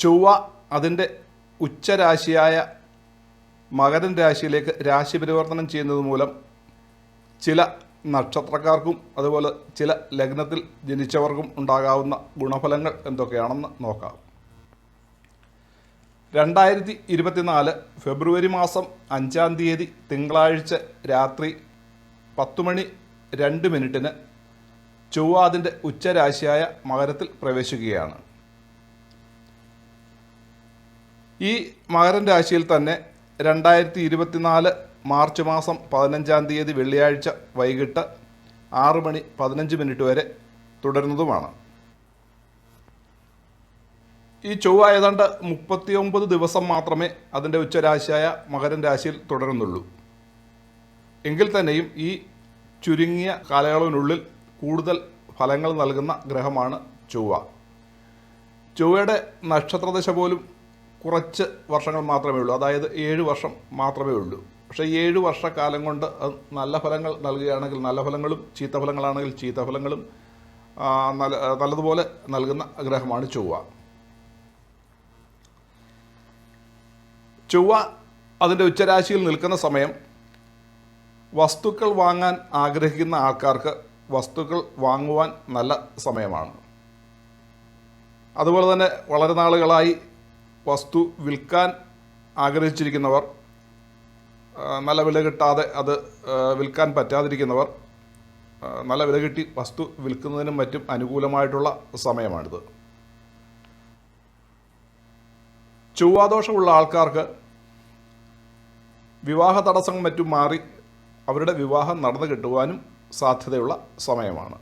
ചൊവ്വ അതിന്റെ ഉച്ചരാശിയായ മകരൻ രാശിയിലേക്ക് രാശി പരിവർത്തനം ചെയ്യുന്നത് മൂലം ചില നക്ഷത്രക്കാർക്കും അതുപോലെ ചില ലഗ്നത്തിൽ ജനിച്ചവർക്കും ഉണ്ടാകാവുന്ന ഗുണഫലങ്ങൾ എന്തൊക്കെയാണെന്ന് നോക്കാം. രണ്ടായിരത്തി ഇരുപത്തിനാല് ഫെബ്രുവരി മാസം അഞ്ചാം തീയതി തിങ്കളാഴ്ച രാത്രി പത്ത് മണി രണ്ട് മിനിറ്റിന് ചൊവ്വാതിന്റെ ഉച്ചരാശിയായ മകരത്തിൽ പ്രവേശിക്കുകയാണ്. ഈ മകരൻ രാശിയിൽ തന്നെ രണ്ടായിരത്തി ഇരുപത്തിനാല് മാർച്ച് മാസം പതിനഞ്ചാം തീയതി വെള്ളിയാഴ്ച വൈകിട്ട് ആറ് മണി പതിനഞ്ച് മിനിറ്റ് വരെ തുടരുന്നതുമാണ്. ഈ ചൊവ്വ ഏതാണ്ട് മുപ്പത്തിയൊമ്പത് ദിവസം മാത്രമേ അതിന്റെ ഉച്ചരാശിയായ മകരൻ രാശിയിൽ തുടരുന്നുള്ളൂ. എങ്കിൽ തന്നെയും ഈ ചുരുങ്ങിയ കാലയളവിനുള്ളിൽ കൂടുതൽ ഫലങ്ങൾ നൽകുന്ന ഗ്രഹമാണ് ചൊവ്വ. ചൊവ്വയുടെ നക്ഷത്രദശ പോലും കുറച്ച് വർഷങ്ങൾ മാത്രമേ ഉള്ളൂ. അതായത് ഏഴ് വർഷം മാത്രമേ ഉള്ളൂ. പക്ഷേ ഏഴ് വർഷക്കാലം കൊണ്ട് നല്ല ഫലങ്ങൾ നൽകുകയാണെങ്കിൽ നല്ല ഫലങ്ങളും ചീത്ത ഫലങ്ങളാണെങ്കിൽ ചീത്ത ഫലങ്ങളും നല്ല നല്ലതുപോലെ നൽകുന്ന ഗ്രഹമാണ് ചൊവ്വ. ചൊവ്വ അതിന്റെ ഉച്ചരാശിയിൽ നിൽക്കുന്ന സമയം വസ്തുക്കൾ വാങ്ങാൻ ആഗ്രഹിക്കുന്ന ആൾക്കാർക്ക് വസ്തുക്കൾ വാങ്ങുവാൻ നല്ല സമയമാണ്. അതുപോലെ തന്നെ വളരെ നാളുകളായി വസ്തു വിൽക്കാൻ ആഗ്രഹിച്ചിരിക്കുന്നവർ നല്ല വില കിട്ടാതെ അത് വിൽക്കാൻ പറ്റാതിരിക്കുന്നവർ നല്ല വില കിട്ടി വസ്തു വിൽക്കുന്നതിനും മറ്റും അനുകൂലമായിട്ടുള്ള സമയമാണിത്. ചൊവ്വാദോഷമുള്ള ആൾക്കാർക്ക് വിവാഹ തടസ്സങ്ങൾ മറ്റും മാറി അവരുടെ വിവാഹം നടന്നു കിട്ടുവാനും സാധ്യതയുള്ള സമയമാണ്.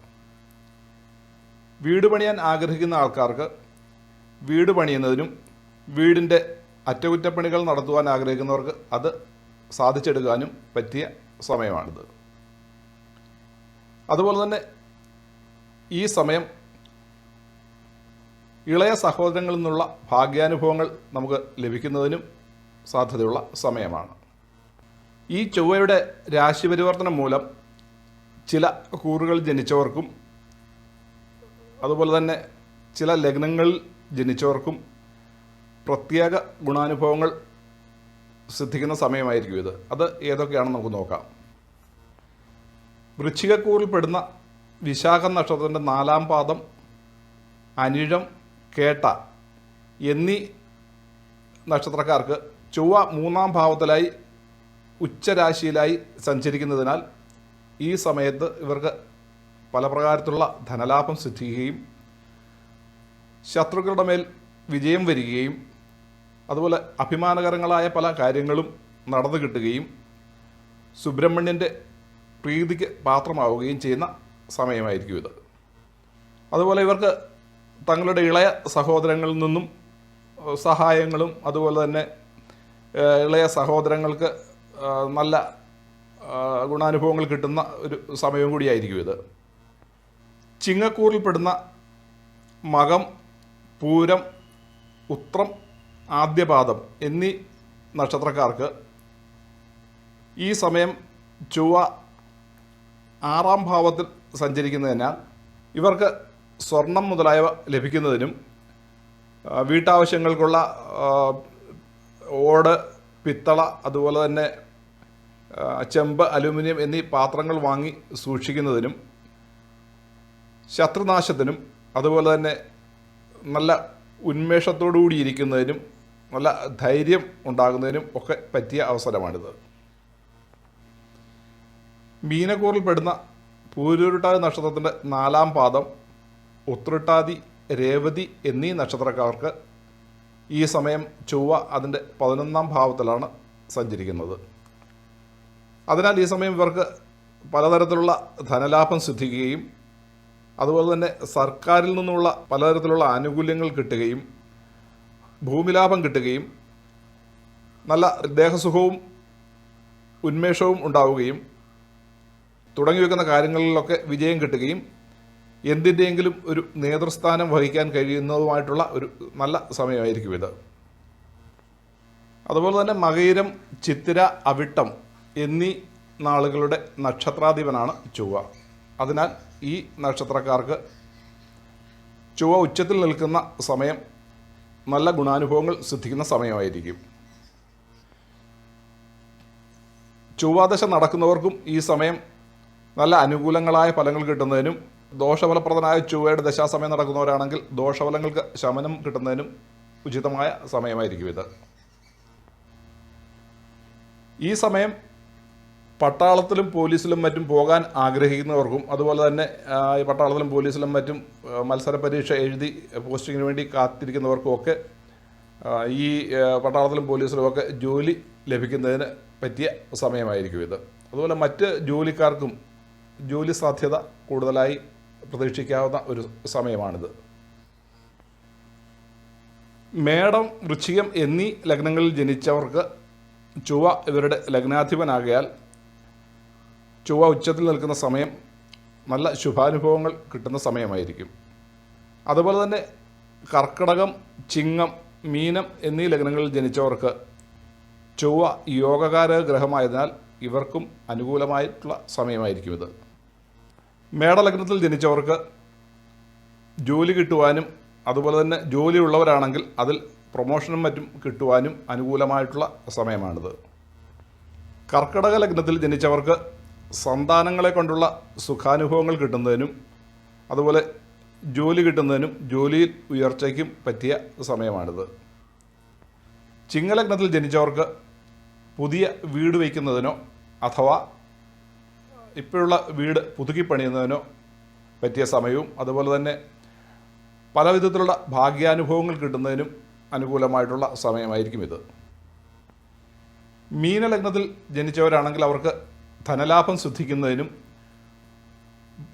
വീട് പണിയാൻ ആഗ്രഹിക്കുന്ന ആൾക്കാർക്ക് വീട് പണിയുന്നതിനും വീടിന്റെ അറ്റകുറ്റപ്പണികൾ നടത്തുവാൻ ആഗ്രഹിക്കുന്നവർക്ക് അത് സാധിച്ചെടുക്കാനും പറ്റിയ സമയമാണിത്. അതുപോലെ തന്നെ ഈ സമയം ഇളയ സഹോദരങ്ങളിൽ നിന്നുള്ള ഭാഗ്യാനുഭവങ്ങൾ നമുക്ക് ലഭിക്കുന്നതിനും സാധ്യതയുള്ള സമയമാണ്. ഈ ചൊവ്വയുടെ രാശി പരിവർത്തനം മൂലം ചില കൂറുകൾ ജനിച്ചവർക്കും അതുപോലെ തന്നെ ചില ലഗ്നങ്ങളിൽ ജനിച്ചവർക്കും പ്രത്യേക ഗുണാനുഭവങ്ങൾ സിദ്ധിക്കുന്ന സമയമായിരിക്കും ഇത്. അത് ഏതൊക്കെയാണെന്ന് നമുക്ക് നോക്കാം. വൃശ്ചികക്കൂറിൽപ്പെടുന്ന വിശാഖ നക്ഷത്രത്തിന്റെ നാലാം പാദം അനിഴം കേട്ട എന്നീ നക്ഷത്രക്കാർക്ക് ചൊവ്വ മൂന്നാം ഭാവത്തിലായി ഉച്ചരാശിയിലായി സഞ്ചരിക്കുന്നതിനാൽ ഈ സമയത്ത് ഇവർക്ക് പല പ്രകാരത്തിലുള്ള ധനലാഭം സിദ്ധിക്കുകയും ശത്രുക്കളുടെ മേൽ വിജയം വരികയും അതുപോലെ അഭിമാനകരങ്ങളായ പല കാര്യങ്ങളും നടന്നു കിട്ടുകയും സുബ്രഹ്മണ്യന്റെ പ്രീതിക്ക് പാത്രമാവുകയും ചെയ്യുന്ന സമയമായിരിക്കും ഇത്. അതുപോലെ ഇവർക്ക് തങ്ങളുടെ ഇളയ സഹോദരങ്ങളിൽ നിന്നും സഹായങ്ങളും അതുപോലെ തന്നെ ഇളയ സഹോദരങ്ങൾക്ക് നല്ല ഗുണാനുഭവങ്ങൾ കിട്ടുന്ന ഒരു സമയവും കൂടിയായിരിക്കും ഇത്. ചിങ്ങക്കൂറിൽപ്പെടുന്ന മകം പൂരം ഉത്രം ആദ്യപാദം എന്നീ നക്ഷത്രക്കാർക്ക് ഈ സമയം ചൊവ്വ ആറാം ഭാവത്തിൽ സഞ്ചരിക്കുന്നതിനാൽ ഇവർക്ക് സ്വർണം മുതലായവ ലഭിക്കുന്നതിനും വീട്ടാവശ്യങ്ങൾക്കുള്ള ഓട് പിത്തള അതുപോലെ തന്നെ ചെമ്പ് അലുമിനിയം എന്നീ പാത്രങ്ങൾ വാങ്ങി സൂക്ഷിക്കുന്നതിനും ശത്രുനാശത്തിനും അതുപോലെ തന്നെ നല്ല ഉന്മേഷത്തോടു ഇരിക്കുന്നതിനും നല്ല ധൈര്യം ഉണ്ടാകുന്നതിനും ഒക്കെ പറ്റിയ അവസരമാണിത്. മീനക്കൂറിൽപ്പെടുന്ന പൂരുരുട്ടാതി നക്ഷത്രത്തിന്റെ നാലാം പാദം ഉത്രട്ടാതി രേവതി എന്നീ നക്ഷത്രക്കാർക്ക് ഈ സമയം ചൊവ്വ അതിന്റെ പതിനൊന്നാം ഭാവത്തിലാണ് സഞ്ചരിക്കുന്നത്. അതിനാൽ ഈ സമയം ഇവർക്ക് പലതരത്തിലുള്ള ധനലാഭം സിദ്ധിക്കുകയും അതുപോലെ തന്നെ സർക്കാരിൽ നിന്നുള്ള പലതരത്തിലുള്ള ആനുകൂല്യങ്ങൾ കിട്ടുകയും ഭൂമിലാഭം കിട്ടുകയും നല്ല ദേഹസുഖവും ഉന്മേഷവും ഉണ്ടാവുകയും തുടങ്ങി വെക്കുന്ന കാര്യങ്ങളിലൊക്കെ വിജയം കിട്ടുകയും എന്തിന്റെയെങ്കിലും ഒരു നേതൃസ്ഥാനം വഹിക്കാൻ കഴിയുന്നതുമായിട്ടുള്ള ഒരു നല്ല സമയമായിരിക്കും ഇത്. അതുപോലെ തന്നെ മകയിരം ചിത്തിര അവിട്ടം എന്നീ നാളുകളുടെ നക്ഷത്രാധിപനാണ് ചുവ അതിനാൽ ഈ നക്ഷത്രക്കാർക്ക് ചുവ ഉച്ചത്തിൽ നിൽക്കുന്ന സമയം നല്ല ഗുണാനുഭവങ്ങൾ സിദ്ധിക്കുന്ന സമയമായിരിക്കും. ചൊവ്വാദശ നടക്കുന്നവർക്കും ഈ സമയം നല്ല അനുകൂലങ്ങളായ ഫലങ്ങൾ കിട്ടുന്നതിനും ദോഷഫലപ്രദനായ ചൊവ്വയുടെ ദശാസമയം നടക്കുന്നവരാണെങ്കിൽ ദോഷഫലങ്ങൾക്ക് ശമനം കിട്ടുന്നതിനും ഉചിതമായ സമയമായിരിക്കും ഇത്. ഈ സമയം പട്ടാളത്തിലും പോലീസിലും മറ്റും പോകാൻ ആഗ്രഹിക്കുന്നവർക്കും അതുപോലെ തന്നെ ഈ പട്ടാളത്തിലും പോലീസിലും മറ്റും മത്സര പരീക്ഷ എഴുതി പോസ്റ്റിങ്ങിന് വേണ്ടി കാത്തിരിക്കുന്നവർക്കും ഒക്കെ ഈ പട്ടാളത്തിലും പോലീസിലും ഒക്കെ ജോലി ലഭിക്കുന്നതിന് പറ്റിയ സമയമായിരിക്കും ഇത്. അതുപോലെ മറ്റ് ജോലിക്കാർക്കും ജോലി സാധ്യത കൂടുതലായി പ്രതീക്ഷിക്കാവുന്ന ഒരു സമയമാണിത്. മേടം വൃശ്ചികം എന്നീ ലഗ്നങ്ങളിൽ ജനിച്ചവർക്ക് ചൊവ്വ ഇവരുടെ ലഗ്നാധിപനാകയാൽ ചൊവ്വ ഉച്ചത്തിൽ നിൽക്കുന്ന സമയം നല്ല ശുഭാനുഭവങ്ങൾ കിട്ടുന്ന സമയമായിരിക്കും. അതുപോലെ തന്നെ കർക്കിടകം ചിങ്ങം മീനം എന്നീ ലഗ്നങ്ങളിൽ ജനിച്ചവർക്ക് ചൊവ്വ യോഗകാര ഗ്രഹമായതിനാൽ ഇവർക്കും അനുകൂലമായിട്ടുള്ള സമയമായിരിക്കും ഇത്. മേടലഗ്നത്തിൽ ജനിച്ചവർക്ക് ജോലി കിട്ടുവാനും അതുപോലെ തന്നെ ജോലിയുള്ളവരാണെങ്കിൽ അതിൽ പ്രൊമോഷനും മറ്റും കിട്ടുവാനും അനുകൂലമായിട്ടുള്ള സമയമാണിത്. കർക്കിടക ലഗ്നത്തിൽ ജനിച്ചവർക്ക് സന്താനങ്ങളെ കൊണ്ടുള്ള സുഖാനുഭവങ്ങൾ കിട്ടുന്നതിനും അതുപോലെ ജോലി കിട്ടുന്നതിനും ജോലിയിൽ ഉയർച്ചയ്ക്കും പറ്റിയ സമയമാണിത്. ചിങ്ങലഗ്നത്തിൽ ജനിച്ചവർക്ക് പുതിയ വീട് വയ്ക്കുന്നതിനോ അഥവാ ഇപ്പോഴുള്ള വീട് പുതുക്കി പണിയുന്നതിനോ പറ്റിയ സമയവും അതുപോലെ തന്നെ പല വിധത്തിലുള്ള ഭാഗ്യാനുഭവങ്ങൾ കിട്ടുന്നതിനും അനുകൂലമായിട്ടുള്ള സമയമായിരിക്കും ഇത്. മീനലഗ്നത്തിൽ ജനിച്ചവരാണെങ്കിൽ അവർക്ക് ധനലാഭം സിദ്ധിക്കുന്നതിനും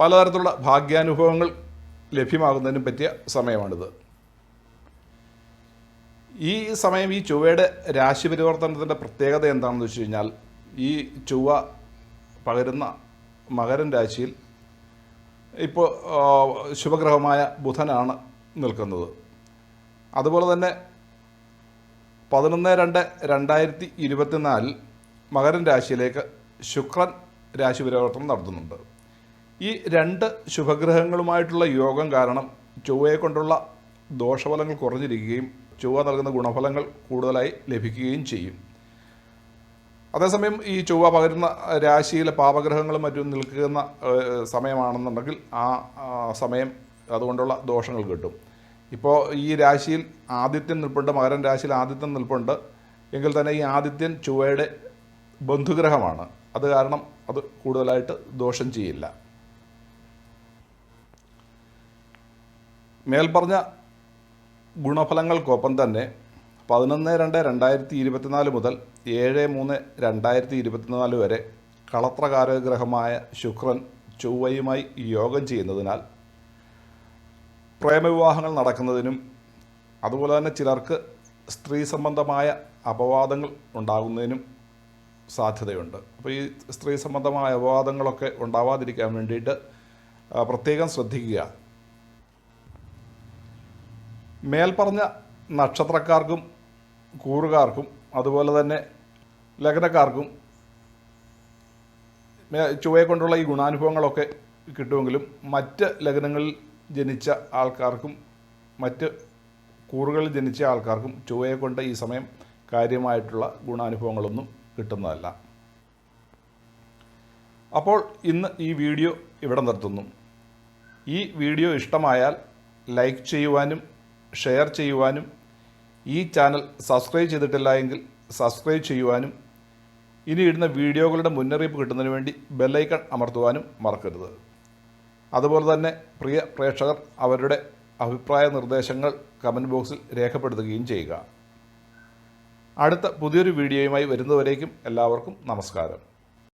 പലതരത്തിലുള്ള ഭാഗ്യാനുഭവങ്ങൾ ലഭ്യമാകുന്നതിനും പറ്റിയ സമയമാണിത്. ഈ സമയം ഈ ചൊവ്വയുടെ രാശി പരിവർത്തനത്തിന്റെ പ്രത്യേകത എന്താണെന്ന് വെച്ച് കഴിഞ്ഞാൽ ഈ ചൊവ്വ പകരുന്ന മകരൻ രാശിയിൽ ഇപ്പോൾ ശുഭഗ്രഹമായ ബുധനാണ് നിൽക്കുന്നത്. അതുപോലെ തന്നെ പതിനൊന്ന് രണ്ട് രണ്ടായിരത്തി ഇരുപത്തിനാലിൽ മകരൻ രാശിയിലേക്ക് ശുക്രൻ രാശി പരിവർത്തനം നടത്തുന്നുണ്ട്. ഈ രണ്ട് ശുഭഗ്രഹങ്ങളുമായിട്ടുള്ള യോഗം കാരണം ചൊവ്വയെ കൊണ്ടുള്ള ദോഷഫലങ്ങൾ കുറഞ്ഞിരിക്കുകയും ചൊവ്വ നൽകുന്ന ഗുണഫലങ്ങൾ കൂടുതലായി ലഭിക്കുകയും ചെയ്യും. അതേസമയം ഈ ചൊവ്വ പകരുന്ന രാശിയിലെ പാപഗ്രഹങ്ങളും മറ്റും നിൽക്കുന്ന സമയമാണെന്നുണ്ടെങ്കിൽ ആ സമയം അതുകൊണ്ടുള്ള ദോഷങ്ങൾ കിട്ടും. ഇപ്പോൾ ഈ രാശിയിൽ ആദിത്യം നിൽപ്പുണ്ട് മകരൻ രാശിയിൽ ആദിത്യം നിൽപ്പുണ്ട്. എങ്കിൽ തന്നെ ഈ ആദിത്യൻ ചൊവ്വയുടെ ബന്ധുഗ്രഹമാണ്. അത് കാരണം അത് കൂടുതലായിട്ട് ദോഷം ചെയ്യില്ല. മേൽപ്പറഞ്ഞ ഗുണഫലങ്ങൾക്കൊപ്പം തന്നെ പതിനൊന്ന് രണ്ട് രണ്ടായിരത്തി ഇരുപത്തിനാല് മുതൽ ഏഴ് മൂന്ന് രണ്ടായിരത്തി ഇരുപത്തിനാല് വരെ കളത്രകാരഗ്രഹമായ ശുക്രൻ ചൊവ്വയുമായി യോഗം ചെയ്യുന്നതിനാൽ പ്രേമവിവാഹങ്ങൾ നടക്കുന്നതിനും അതുപോലെ തന്നെ ചിലർക്ക് സ്ത്രീ സംബന്ധമായ അപവാദങ്ങൾ ഉണ്ടാകുന്നതിനും സാധ്യതയുണ്ട്. അപ്പോൾ ഈ സ്ത്രീ സംബന്ധമായ അപവാദങ്ങളൊക്കെ ഉണ്ടാവാതിരിക്കാൻ വേണ്ടിയിട്ട് പ്രത്യേകം ശ്രദ്ധിക്കുക. മേൽപ്പറഞ്ഞ നക്ഷത്രക്കാർക്കും കൂറുകാർക്കും അതുപോലെ തന്നെ ലഗ്നക്കാർക്കും ചുവയെ കൊണ്ടുള്ള ഈ ഗുണാനുഭവങ്ങളൊക്കെ കിട്ടുമെങ്കിലും മറ്റ് ലഗ്നങ്ങളിൽ ജനിച്ച ആൾക്കാർക്കും മറ്റ് കൂറുകളിൽ ജനിച്ച ആൾക്കാർക്കും ചുവയെ കൊണ്ട് ഈ സമയം കാര്യമായിട്ടുള്ള ഗുണാനുഭവങ്ങളൊന്നും കിട്ടുന്നതല്ല. അപ്പോൾ ഇന്ന് ഈ വീഡിയോ ഇവിടെ നിർത്തുന്നു. ഈ വീഡിയോ ഇഷ്ടമായാൽ ലൈക്ക് ചെയ്യുവാനും ഷെയർ ചെയ്യുവാനും ഈ ചാനൽ സബ്സ്ക്രൈബ് ചെയ്തിട്ടില്ല എങ്കിൽ സബ്സ്ക്രൈബ് ചെയ്യുവാനും ഇനി ഇടുന്ന വീഡിയോകളുടെ മുന്നറിയിപ്പ് കിട്ടുന്നതിന് വേണ്ടി ബെല്ലൈക്കൺ അമർത്തുവാനും മറക്കരുത്. അതുപോലെ തന്നെ പ്രിയ പ്രേക്ഷകർ അവരുടെ അഭിപ്രായ നിർദ്ദേശങ്ങൾ കമന്റ് ബോക്സിൽ രേഖപ്പെടുത്തുകയും ചെയ്യുക. അടുത്ത പുതിയൊരു വീഡിയോയുമായി വരുന്നവരേക്കും എല്ലാവർക്കും നമസ്കാരം.